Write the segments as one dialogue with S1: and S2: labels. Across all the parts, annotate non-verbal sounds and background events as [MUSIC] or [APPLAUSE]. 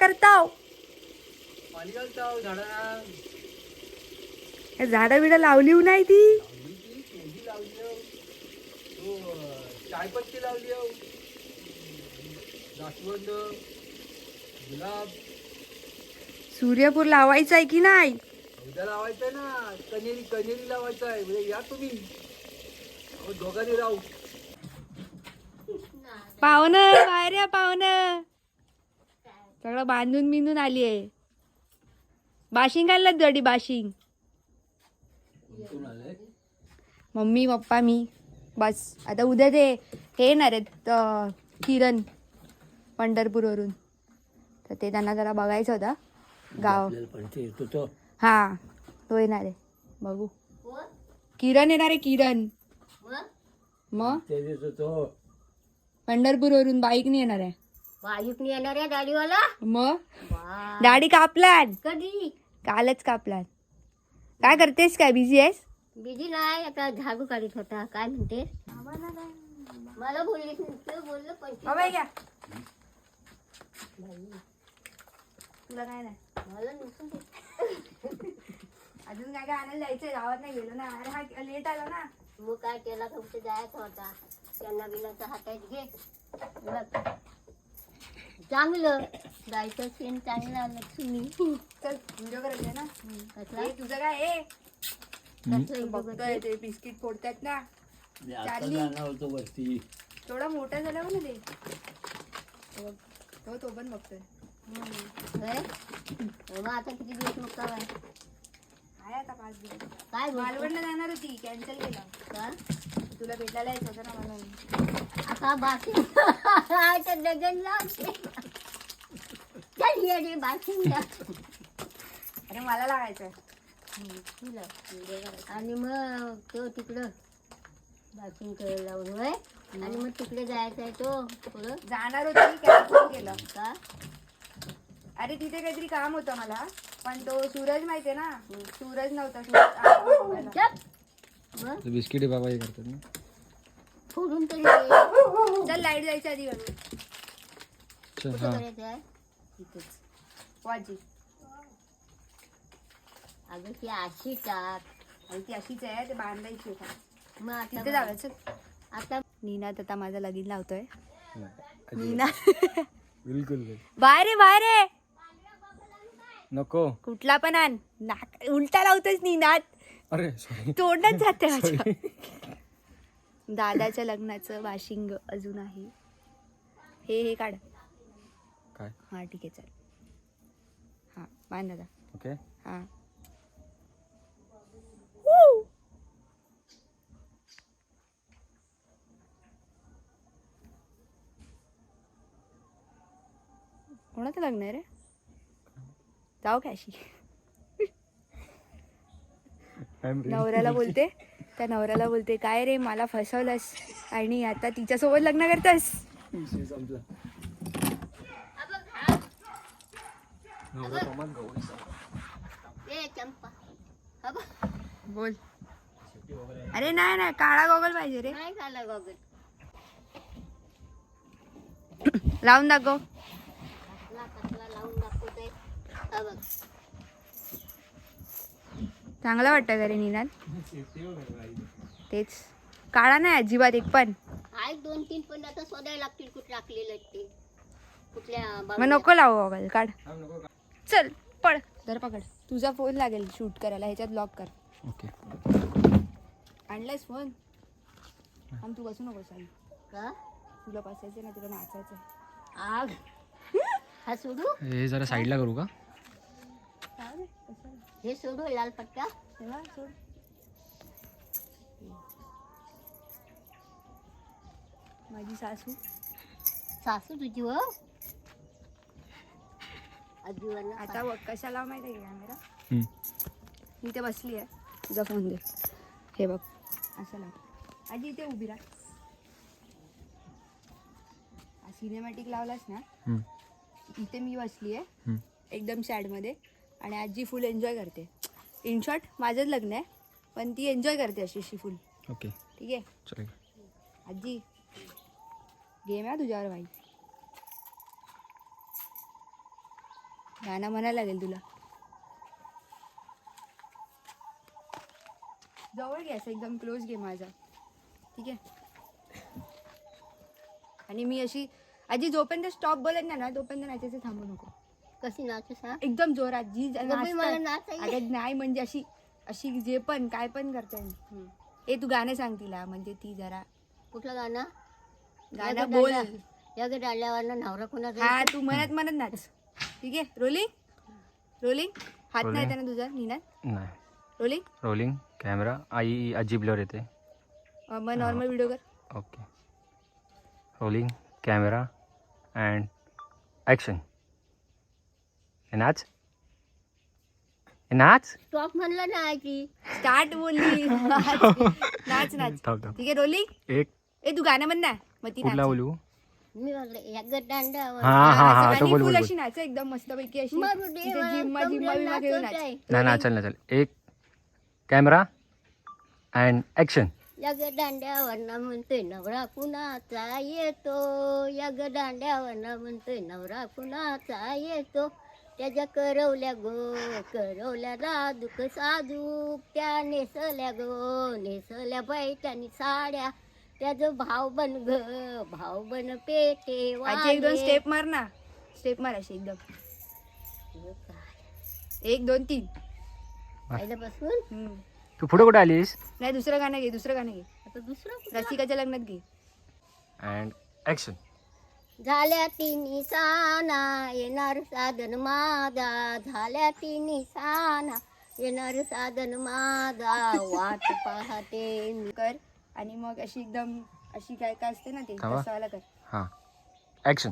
S1: करताव.
S2: पाणी घालताव झाडांना.
S1: हे झाडं बिडं लावली नाही ती.
S2: लावली ती केळी लावली हो. तो अं, चायपत्ती लावली हो जास्वंद गुलाब.
S1: सूर्यपूर लावायचा आहे की नाही?
S2: उद्या लावायचं आहे ना. कनेरी कनेरी लावायचं आहे म्हणजे या तुम्ही. अहो, दोघांनी राहू.
S1: पाहुणं बाहेर या पाहुणं. सगळं बांधून बिंदून आली आहे. बाशिंग आणलं जडी बाशिंग. मम्मी पप्पा मी. बस. आता उद्या ते हे येणार आहेत किरण पंढरपूरवरून. तर ते त्यांना जरा बघायचं होतं. गाव. हा तो येणार आहे. बघू. किरण येणार आहे किरण. मग? पंढरपूरवरून बाईकने येणार आहे.
S3: बाईकने येणार आहे
S1: मग?
S3: वा.
S1: दाढी कापलान?
S3: कधी?
S1: कालच कापलान. काय करतेस? काय बिझी आहेस?
S3: बिझी नाही. आता झाडू काढत होता. काय म्हणते? मला. तू बोललो पण
S1: तुला काय नाही?
S3: मला.
S1: अजून काय काय आणायला जायचंय? गावात नाही गेलो ना. अरे हा लेट आला ना.
S3: मग काय केला? का कुठे जायचा होता? त्यांना बिलाचा हातात घे. बघ. चांगलं. गायचं शेण चांगलं लक्ष्मी
S1: चल व्हिडिओ करायचं ना.
S3: कसला?
S1: हे तुझं काय हे
S3: कसलं
S1: बघतोय ते बिस्किट फोडतात ना.
S2: मी आता
S1: चालली.
S2: जाणार होतो वरती.
S1: थोडा मोठा झाला ना ते तो. तो तो पण बघतोय.
S3: होय? मग आता किती दिवस मग काय
S1: काय आता पाच दिवस
S3: काय?
S1: मालवणला जाणार होती कॅन्सल केला.
S3: का?
S1: तुला भेटायला यायचं होतं ना म्हणून
S3: आता बाकी आता लावते चल ये रे बाशिंग
S1: अरे मला लागायचं
S3: आणि मग तो तिकडं बाशिंग लावून होय. आणि मग तिकडे जायचा आहे तो पुढं.
S1: जाणार होती कॅन्सल केलं.
S3: का?
S1: अरे तिथे काहीतरी काम होतं मला. पण तो सूरज माहितीये ना? सूरज नव्हता सूरज. [COUGHS]
S4: बिस्किटे बाबा हे करतात ना.
S3: फोडून तरी दे.
S1: चल लाइट जायच्या आधी करू
S4: अच्छा
S3: कुठं
S4: हा.
S3: करायचं आहे इथेच.
S1: वाजी.
S3: अगं ती अशी टाक.
S1: आणि ती अशीच आहे ते बांधायची आहे.
S3: मग आता
S1: तिथे जाऊया चल.
S3: आता
S1: नीनात आता माझं लगीन लावतोय. नीना.
S4: बिलकुल. नाही.
S1: बाहेर आहे
S4: नको.
S1: कुठला पण आण. नाक उलटा लावतोयस नीनात
S4: अरे सॉरी
S1: जाते माझ्या. दादाच्या लग्नाचं वाशिंग अजून आहे. हे हे काढ.
S4: काय?
S1: हा ठीक आहे चल. हा बांध दादा.
S4: ओके.
S1: हा. कोणाचं लग्न आहे रे? जाऊ कॅशी नवऱ्याला बोलते त्या नवऱ्याला बोलते काय रे मला फसवलंस आणि आता तिच्यासोबत लग्न करतस
S3: हा.
S1: बोल अरे नाही नाही काळा गॉगल पाहिजे रे
S3: नाही झाला गॉगल
S1: लावून दाखव
S3: कसला कसला लावून दाखवतोय हा बघ
S1: चांगलं वाटतं का रे निनाद तेच. काळा नाही अजिबात एक पण.
S3: दोन तीन पण आता शोधायला लागतील कुठे टाकलेलं ते. कुठल्या
S1: मग. नको लावू गॉगल काढ. चल पड जर पकड. तुझा फोन लागेल शूट करायला ह्याच्यात लॉक कर.
S4: ओके.
S1: आणलायस फोन? आणि तू बसू नको साई
S3: का?
S1: तुला बसायचं ना तुला नाचायचं
S3: आग. हा सोडू?
S4: हे जरा साईडला करू का?
S3: हे सोडू लाल पट्टा
S1: तेव्हा सोड माझी सासू.
S3: सासू तुझी हो? आजीवाला
S1: आता बघ कशाला माहिती आहे कॅमेरा. मी इथे बसली आहे. तुझा फोन दे. हे बघ. असं लाव. आजी इथे उभी राहा. सिनेमॅटिक लावलास ना?
S4: हम्म.
S1: इथे मी बसली आहे.
S4: हम्म.
S1: एकदम सॅडमध्ये आणि आजी फुल एन्जॉय करते. इन शॉर्ट माझंच लग्न आहे पण ती एन्जॉय करते अशी अशी फुल
S4: ओके
S1: ठीक आहे?
S4: चल.
S1: आजी गेम आहे तुझ्यावर भाई. गाणं म्हणायला लागेल तुला. जवळ घे असं एकदम क्लोज घे माझा. ठीक आहे? आणि मी अशी आजी जोपर्यंत स्टॉप बोलत नाही ना तोपर्यंत नाचायचं थांबू नको.
S3: कशी नाचू सांग
S1: एकदम जोरात जी
S3: मला
S1: अगं नाही म्हणजे अशी अशी जे पण काय पण करता येईल ए तू गाणं सांग तिला म्हणजे ती जरा
S3: कुठलं गाणं?
S1: गाणं बोल.
S3: या ग डाल्यावर नवरा कोणाचा
S1: हा तू म्हणत म्हणत नाच. ठीक आहे? रोलिंग? रोलिंग? हात नाही येते ना तुझा निनाद
S4: नाही.
S1: रोलिंग?
S4: रोलिंग कॅमेरा आई आजी ब्लर येते.
S1: अं, मग नॉर्मल व्हिडिओ कर.
S4: Okay rolling camera and action हे नाच नाच
S3: स्टॉप म्हणलं नाही की
S1: स्टार्ट बोलली. [LAUGHS] नाच नाच
S4: थांब थांब.
S1: ठीक आहे रोलिंग?
S4: एक.
S1: ए तू गाणं म्हण ना. मग ती
S4: कुठला
S1: नाच.
S4: बोलू?
S3: मी म्हणलं या ग दांड्यावर
S4: हा हा हा तो बोल
S1: फुल
S4: बोल. बोल
S1: अशी नाच एकदम मस्तपैकी अशी.
S3: मारू दे,
S1: तिथे
S3: मला
S1: जिम्मा जिम्मा
S3: कमरेला
S1: बिम्मा घेऊन
S3: नाचवत
S1: नाच.
S3: आहे.
S4: नाही नाचल नाचल एक. कॅमेरा. And action.
S3: या दांड्यावर म्हणतोय नवरा कुणाचा येतो. या ग दांड्यावर म्हणतोय नवरा कुणाचा येतो. त्याच्या करवल्या गो करवल्या राजूक साजूक त्या नेसल्या गो नेसल्या बैठानी साड्या. त्याचं भाव बन ग भाव बन पेटे
S1: आजी एक दोन. स्टेप मार ना. स्टेप मार अशी एकदम. एक दोन तीन.
S3: पहिल्यापासून?
S1: हम्म.
S4: तू पुढे कुठे आलीस?
S1: नाही दुसरं गाणं घे दुसरं गाणं घे.
S3: आता दुसरं कुठलं?
S1: रसिकाच्या लग्नात घे.
S4: अँड ॲक्शन
S3: झाल्या तिन्ही साना येणार साधन माझा झाल्या तिन्ही साना येणार साधन माझा वाट पाहते मी.
S1: कर आणि मग अशी एकदम अशी काय काय असते ना ते
S4: थांबा.
S1: कर
S4: हां ॲक्शन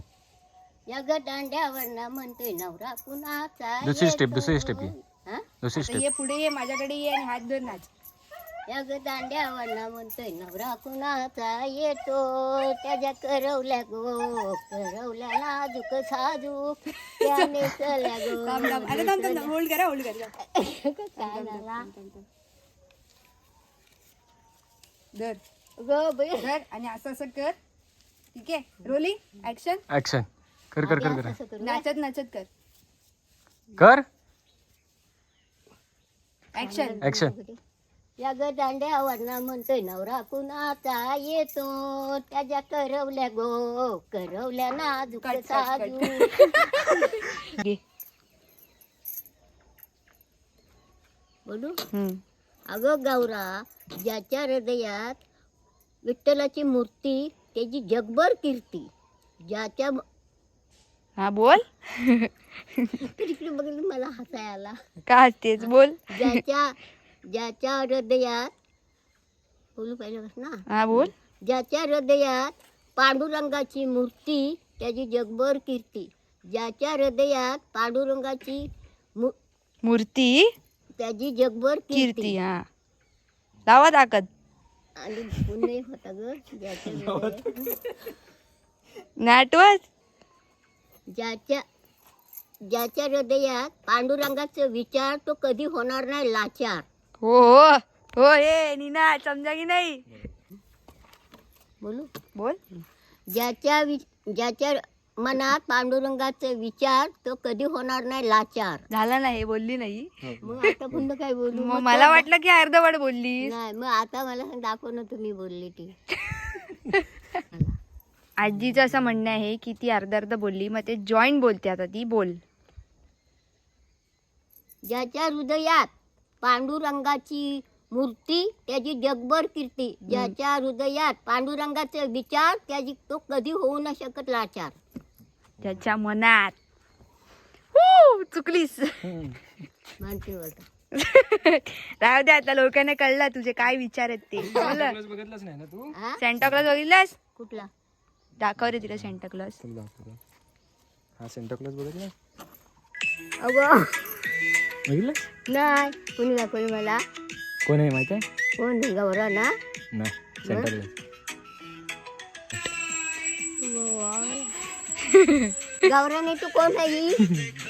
S3: या ग दांड्यावर म्हणतोय नवरा कुणाचा
S4: दुसरी step,
S3: येतो.
S4: दुसरी step घे.
S3: हा?
S4: दुसरी स्टेप
S1: ये पुढे ये माझ्याकडे ये आणि हात धर नाच
S3: या ग दांड्यावर म्हणतोय नवरा कुणाचा येतो? त्याच्या करवल्या गो करवल्या नाजूक साजूक त्या नेसल्या गो
S1: थांब थांब. अरे थांब थांब होल्ड करा होल्ड करा.
S3: काय झाला
S1: धर.
S3: ग बाई
S1: धर आणि असं असं कर. ठीक आहे? रोलिंग ऍक्शन
S4: ॲक्शन कर कर कर कर.
S1: नाचत नाचत कर.
S4: कर.
S1: ऍक्शन
S4: ॲक्शन
S3: या ग दांड्यावर म्हणतोय नवरा कुणाचा येतो? त्याच्या करवल्या गो करवल्या नाजूक. साजू [LAUGHS]
S1: घे.
S3: बोलू?
S1: हम्म.
S3: अगं गौरा ज्याच्या हृदयात विठ्ठलाची मूर्ती त्याची जगभर कीर्ती ज्याच्या
S1: हा बोल.
S3: तिकडे बघितलं मला हसाय आला.
S1: का तेच बोल.
S3: ज्याच्या ज्याच्या हृदयात बोलू पाहिजे ना
S1: हा बोल
S3: ज्याच्या हृदयात पांडुरंगाची मूर्ती त्याची जगभर कीर्ती ज्याच्या हृदयात पांडुरंगाची मू-
S1: मूर्ती
S3: त्याची जगभर
S1: कीर्ती
S3: कीर्ती
S1: हा लावा ताकद
S3: आणि पुण्य होता ग ज्याच्या हृदयात
S1: नाटवत
S3: ज्याच्या ज्याच्या हृदयात पांडुरंगाचा विचार तो कधी होणार नाही लाचार
S1: हो हो हो हे नीना समजा की नाही?
S3: बोलू?
S1: बोल.
S3: ज्याच्या वि ज्याच्या मनात पांडुरंगाचा विचार तो कधी होणार नाही लाचार.
S1: झाला नाही बोलली नाही.
S3: मग आता पुन्हा काय बोलू?
S1: मग मला वाटलं की अर्धवट बोलली
S3: नाही मग आता मला सांग, दाखव ना तुम्ही बोलली ती. [LAUGHS]
S1: आजीचं असं म्हणणं आहे की ती अर्ध अर्ध बोलली मग ते जॉईंट बोलते आता ती बोल.
S3: ज्याच्या हृदयात पांडुरंगाची मूर्ती त्याची जगभर कीर्ती ज्याच्या हृदयात पांडुरंगाचा विचार त्याची तो कधी होऊ न शकत लाचार.
S1: त्याच्या मनात. हू, चुकलीस.
S3: म्हणते बोलता.
S1: राहू दे आता लोकांना कळलं तुझे काय विचार आहेत ते. कळलं
S4: बघितलंच नाही ना तू?
S3: हा?
S1: सेंटा क्लॉज बघितलास?
S3: कुठला?
S1: दाखव रे तिला सेंटा क्लॉज
S4: तुला दाखवतो हा सेंटर क्लास बघितला?
S3: अगं.
S4: बघितलं?
S3: नाही कुणी दाखवलं मला.
S4: कोण आहे माहिती आहे?
S3: कोण गौरा ना?
S4: नाही सेंटर क्लास [LAUGHS]
S3: गौराने तू कोण आहे?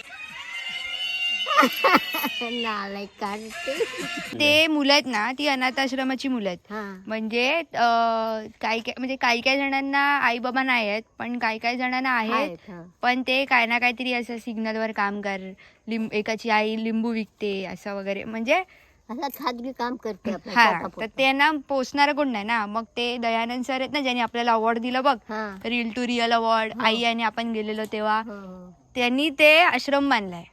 S3: [LAUGHS] नालाय काढते.
S1: ते मुलं आहेत ना ती अनाथ आश्रमाची मुलं आहेत. म्हणजे काही काय म्हणजे काही काही जणांना आई बाबा नाही आहेत पण काही काही जणांना आहेत. पण ते काय ना काहीतरी असं सिग्नलवर काम कर लिंब एकाची आई लिंबू विकते असं वगैरे. म्हणजे
S3: खाजगी काम करते
S1: हा. तर त्यांना पोचणार कोण नाही ना. मग ते दयानंद सर आहेत ना ज्यांनी आपल्याला अवॉर्ड दिलं बघ. रिल टू रिअल अवॉर्ड आई आणि आपण गेलेलो तेव्हा.
S3: हो, हो.
S1: त्यांनी ते आश्रम बांधलाय.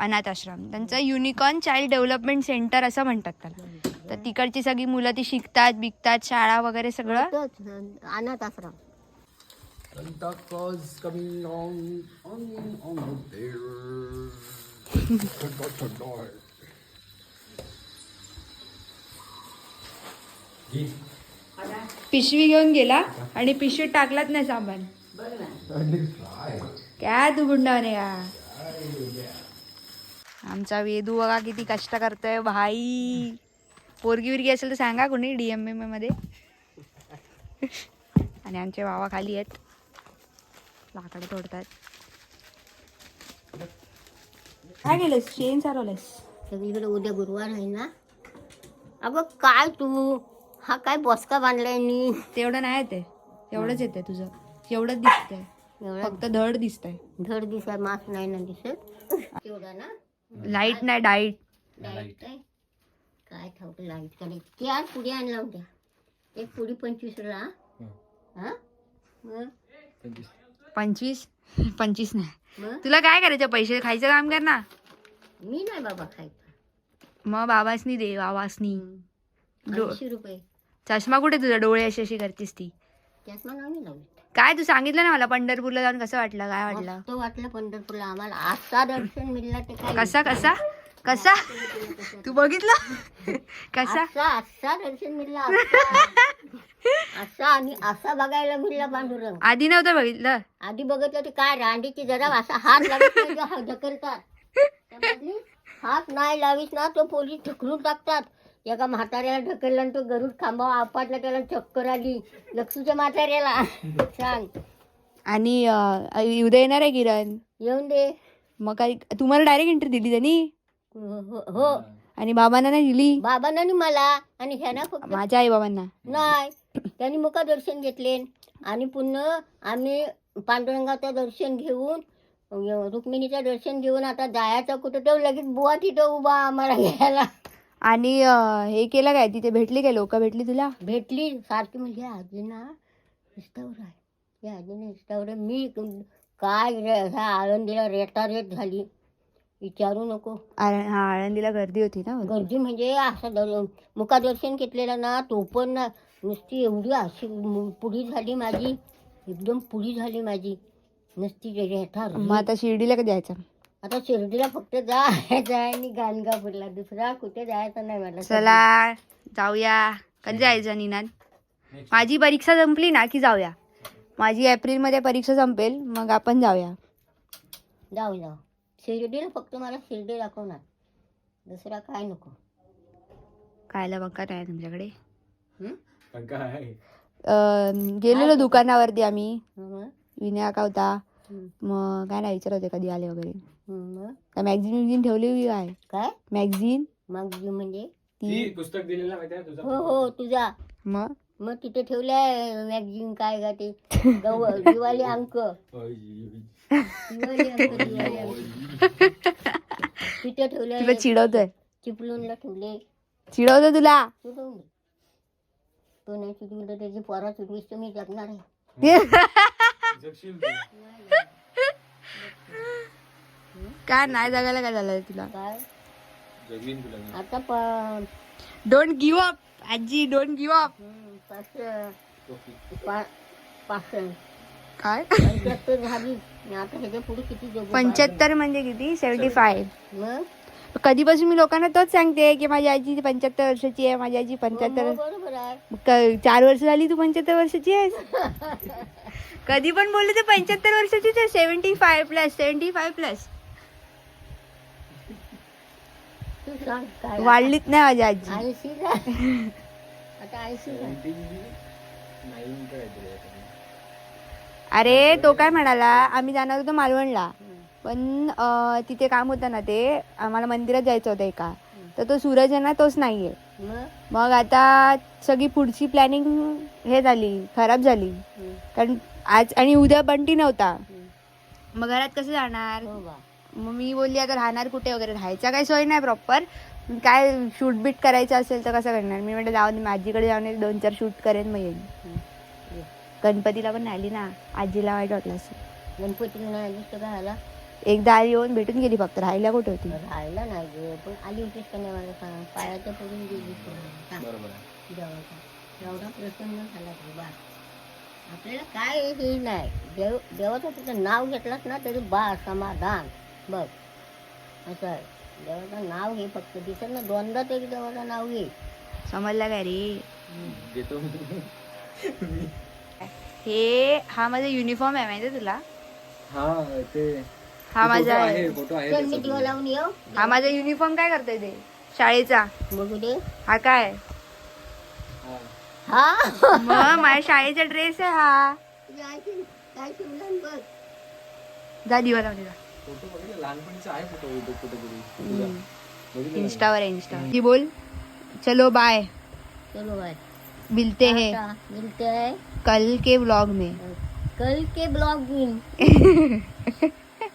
S1: अनाथ आश्रम त्यांचं युनिकॉर्न चाइल्ड डेव्हलपमेंट सेंटर असं म्हणतात त्याला. तर तिकडची सगळी मुलं ती शिकतात बिकतात शाळा वगैरे सगळं.
S3: अनाथ आश्रम
S2: Santa Claus coming on, on, on the bear. Santa, Santa.
S1: पिशवी घेऊन गेला आणि पिशवीत टाकलाच नाही सामान. काय तू गुंडावणे का आमचा वेदू बघा किती कष्ट करतोय भाई. पोरगी विरगी असेल तर सांगा कोणी डीएमएममध्ये. आणि आमचे बाबा खाली आहेत. लाकडं तोडतात काय केलंस चेन सारवलंस
S3: सगळीकडे उद्या गुरुवार आहे ना. अगं काय तू? हा काय बॉस्का बांधलाय नी?
S1: तेवढं नाही येते. एवढंच येते तुझं. एवढंच दिसतंय.
S3: एवढा?
S1: फक्त धड दिसतंय.
S3: धड दिसत मास नाही ना दिसत? तेवढा ना?
S1: लाइट नाही डाईट.
S3: लाइट काय काय ठाऊक लाइटकडे त्या पुढे आणला होत्या. एक पुडी पंचवीसला हा. मग?
S1: पंचवीस. पंचवीस? नाही.
S3: मग?
S1: तुला काय करायचं? पैसे खायचं काम कर ना.
S3: मी नाही बाबा खायचा.
S1: मग बाबासनी दे बाबासनी. डो-
S3: ऐंशी रुपये.
S1: चष्मा कुठे तुझा डोळे अशी अशी करतीस ती.
S3: नाही
S1: काय तू सांगितलं ना मला पंढरपूरला जाऊन? कसं वाटलं? काय वाटलं
S3: मस्त वाटलं? पंढरपूरला आम्हाला. आजचा दर्शन मिळला ते काय
S1: कसा कसा? कसा? तू बघितलं? कसा?
S3: असा असा दर्शन मिळला असा. असा आणि असा बघायला मिळला पांडुरंग.
S1: आधी नव्हतं बघितलं?
S3: आधी बघितलं ते काय रांडीची जरा असा हात नाही तो हात ढकलतात समजली? हात नाही लावीस ना तो पोलीस ढकलून टाकतात. एका म्हाताऱ्याला ढकलला आणि तो गरुड खांबावा आपटला त्याला चक्कर आली. लक्ष्मीच्या म्हाताऱ्याला. [LAUGHS] सांग.
S1: आणि अं, उद्या येणार आहे किरण.
S3: येऊन दे.
S1: मग काय तुम्हाला डायरेक्ट एंट्री दिली त्यांनी?
S3: हो हो- हो.
S1: आणि बाबांना नाही दिली?
S3: बाबांना आणि मला. आणि ह्याना फक्त
S1: माझ्या आई बाबांना
S3: नाही. त्यांनी मुका दर्शन घेतले. आणि पुन्हा आम्ही पांडुरंगाचं दर्शन घेऊन अं, रुक्मिणीचं दर्शन घेऊन आता जायचं कुठं तर लगेच बुवा तिथं उभा आम्हाला घ्यायला.
S1: आणि हे केलं काय? तिथे भेटली काय लोक? भेटली तुला?
S3: भेटली. सारखी म्हणजे आजी ना इस्तावर आहे. या आजीने इस्तावर आहे. मी काय रे ह्या आळंदीला रेटा रेट झाली. विचारू नको.
S1: आळ- हा आळंदीला गर्दी होती ना?
S3: गर्दी म्हणजे असं दर मुखादर्शन घेतलेलं ना तो पण ना नुसती एवढी अशी मु- पुढी झाली माझी. एकदम पुढी झाली माझी. नुसती रेठा
S1: मग आता शिर्डीला कधी जायचं?
S3: आता शिर्डीला फक्त जायचं आहे आणि गाणगापूरला. दुसरा कुठे जायचं नाही मला
S1: चला जाऊया. कधी जायचं निनाद? माझी परीक्षा संपली ना की जाऊया. माझी एप्रिलमध्ये परीक्षा संपेल मग आपण जाऊया.
S3: जाऊ जाऊ. शिर्डीला फक्त मला शिर्डी दाखवणार. दुसरा काय नको.
S1: खायला बघा नाही तुमच्याकडे.
S3: हं?
S2: काय?
S1: अं, गेलेलो दुकानावरती आम्ही.
S3: मग
S1: विनया का होता
S3: हं.
S1: मग काय नाही विचारत होते कधी आले वगैरे.
S3: हं, मग?
S1: मॅगझिन विगझिन ठेवली काय
S3: काय?
S1: मॅगझिन
S3: मग जी म्हणजे?
S1: ती
S2: पुस्तक दिलेलं माहिती आहे तुझं?
S3: हो हो तुझा.
S1: मग?
S3: मग तिथे ठेवलंय मॅगझिन काय का ते? [LAUGHS] गव दिवाळी अंक. दिवाळी अंक दिवाळी अंक. तिथे
S1: तुला
S3: ठेवलंय
S1: चिडवतोय.
S3: चिपलूनला ठेवले
S1: चिडवतो तुला?
S3: तो नाही तर त्याची पोरा तर मी जगणार आहे. [LAUGHS]
S1: काय नाही जगायला काय झालं तुला?
S3: काय?
S2: जगवीन तुला
S3: आता प
S1: डोंट गिव्ह अप आजी डोंट गिव्ह अप
S3: हं, पा-
S1: काय?
S3: पंच्याहत्तर झाली. आणि आता ह्याच्या पुढे किती जगू
S1: पंच्याहत्तर म्हणजे किती? सेव्हन्टी फाय
S3: मग?
S1: कधीपासून मी लोकांना तोच सांगते की माझी आजी पंच्याहत्तर वर्षाची आहे माझी आजी पंच्याहत्तर
S3: बरोबर आहे.
S1: मग क- चार वर्ष झाली तू पंच्याहत्तर वर्षाची आहेस. [LAUGHS] कधी पण बोलले ते पंच्याहत्तर वर्षाचीच आहे. Seventy five plus seventy five plus
S3: तू सांग काय?
S1: वाढलीच नाही माझी आजी.
S3: ऐंशी झाली आता ऐंशी झाली
S1: अरे तो काय म्हणाला? आम्ही जाणार होतो मालवणला. पण अं, तिथे काम होतं ना ते आम्हाला मंदिरात जायचं होतं एका. तर तो सूरज आहे ना तोच नाही आहे
S3: मग?
S1: मग आता सगळी पुढची प्लॅनिंग हे झाली खराब झाली.
S3: हम्म.
S1: कारण आज आणि उद्या बंटी नव्हता.
S3: हम्म.
S1: मग घरात कसं जाणार?
S3: हो बा.
S1: मग मी बोलली आता राहणार कुठे वगैरे? राहायचा काही सोय नाही प्रॉपर काय शूट बीट करायचं असेल तर कसं करणार? मी म्हटलं जाऊन आजीकडे जाऊन एक दोन चार शूट करेन मग येईन. गणपतीला पण आली ना आजीला वाईट वाटलं असं.
S3: गणपतीला का आला
S1: एकदा आली येऊन भेटून गेली फक्त राहायला कुठे होती?
S3: राहिला नाही ग पण आली होतीस का नाही मला सांग. पायाच्या पडून गेली देवाचा एवढा प्रसन्न झाला तो बा. आपल्याला काय हे नाही. देव देवाचं तुझं नाव घेतलंस ना तरी बा समाधान. बघ. असं आहे. देवाचं नाव घे फक्त. दिसत ना? दोनदा तरी देवाचं नाव घे.
S1: समजला काय रे?
S2: घेतो
S1: हे हा माझा युनिफॉर्म आहे माहिती तुला?
S2: हा ते
S1: हा माझा आहे
S2: फोटो आहे
S3: चल मी दिवा लावून येऊ.
S1: हा माझा युनिफॉर्म काय करतोय ते? शाळेचा.
S3: बघू दे.
S1: हा काय?
S2: हा.
S3: हा?
S1: मग माझ्या शाळेचा ड्रेस आहे हा.
S3: तुझ्या आईची काय शिवलं बघ.
S1: जा दिवा लावून जा
S2: फ़ोटो वर लहानपणीचा जी फ़ोटो युट्यूब कुठेतरी तुझा बघितलं का?
S1: इंस्टावर आहे इंस्टावर बोल। चलो बाय
S3: चलो बाय
S1: मिलते हैं।
S3: मिलते हैं।
S1: कल के ब्लॉग में।
S3: कल के ब्लॉग में। [LAUGHS]